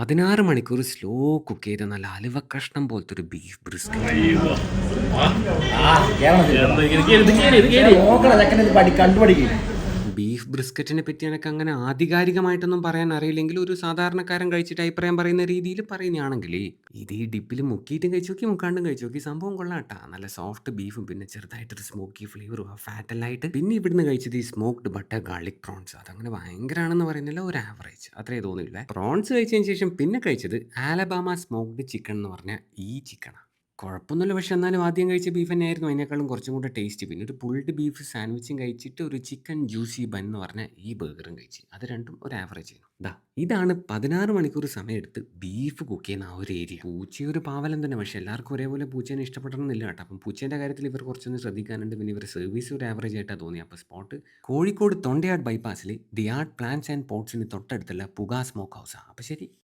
പതിനാറ് മണിക്കൂർ slow cook ചെയ്ത നല്ല അലുവ കഷ്ണം പോലത്തെ ഒരു ബീഫ് ബ്രിസ്ക് അയ്യോ. ആ, കേരളം തിരിക്കണം. എന്താ ഇത് കേറി, കേറി, കേറി. നോക്കണം ചെക്കനെ പഠി കണ്ടുപഠിക്കും ബീഫ് ബ്രിസ്ക്കറ്റിനെ പറ്റി അങ്ങനെ ആധികാരികമായിട്ടൊന്നും പറയാൻ അറിയില്ലെങ്കിൽ ഒരു സാധാരണക്കാരൻ കഴിച്ചിട്ട് അഭിപ്രായം പറയുന്ന രീതിയിൽ പറയുന്നതാണെങ്കിൽ ഇത് ഈ ഡിപ്പിൽ മുക്കിയിട്ടും കഴിച്ചു നോക്കി മുക്കാണ്ടും കഴിച്ചു നോക്കി സംഭവം കൊള്ളാട്ടാ. നല്ല സോഫ്റ്റ് ബീഫും പിന്നെ ചെറുതായിട്ടൊരു സ്മോക്കി ഫ്ലേവറും ആ ഫാറ്റെല്ലാം ആയിട്ട്. പിന്നെ ഇവിടുന്ന് കഴിച്ചത് ഈ സ്മോക്ഡ് ബട്ടർ ഗാർലിക് പ്രോൺസ് അതങ്ങനെ ഭയങ്കരമാണെന്ന് പറയുന്നില്ല ഒരു ആവറേജ് അത്രേ തോന്നിയില്ല പ്രോൺസ് കഴിച്ചതിന് ശേഷം പിന്നെ കഴിച്ചത് ആലബാമ സ്മോക്ഡ് ചിക്കൻ എന്ന് പറഞ്ഞ ഈ ചിക്കനാണ് കുഴപ്പമൊന്നുമില്ല. പക്ഷെ എന്നാലും ആദ്യം കഴിച്ച ബീഫ് തന്നെയായിരുന്നു. അതിനേക്കാളും കുറച്ചും കൂടെ ടേസ്റ്റ് പിന്നെ ഒരു പുൾഡ് ബീഫ് സാൻഡ്വിച്ചും കഴിച്ചിട്ട് ഒരു ചിക്കൻ ജ്യൂസി ബൻ എന്ന് പറഞ്ഞ ഈ ബർഗറും കഴിച്ച്. അത് രണ്ടും ഒരു ആവറേജ് ചെയ്യുന്നു ദാ ഇതാണ് പതിനാറ് മണിക്കൂർ സമയമെടുത്ത് ബീഫ് കുക്ക് ചെയ്യുന്ന ആ ഒരു ഏരിയ പൂച്ചയൊരു പാവലം തന്നെ. പക്ഷെ എല്ലാവർക്കും ഒരേപോലെ പൂച്ചേനെ ഇഷ്ടപ്പെടണമെന്നില്ല കേട്ടോ. അപ്പം പൂച്ചേന്റെ കാര്യത്തിൽ ഇവർ കുറച്ചൊന്ന് ശ്രദ്ധിക്കാനുണ്ട്. പിന്നെ ഇവർ സർവീസ് ഒരു ആവറേജ് ആയിട്ടാണ് തോന്നി അപ്പോൾ സ്പോട്ട് കോഴിക്കോട് തൊണ്ടയാട് ബൈപ്പാസിൽ ദി ആർട്ട് പ്ലാന്റ്സ് ആൻഡ് പോട്ട്സിന് തൊട്ടടുത്തുള്ള പുക സ്മോക്ക് ഹൗസാണ് അപ്പോൾ ശരി.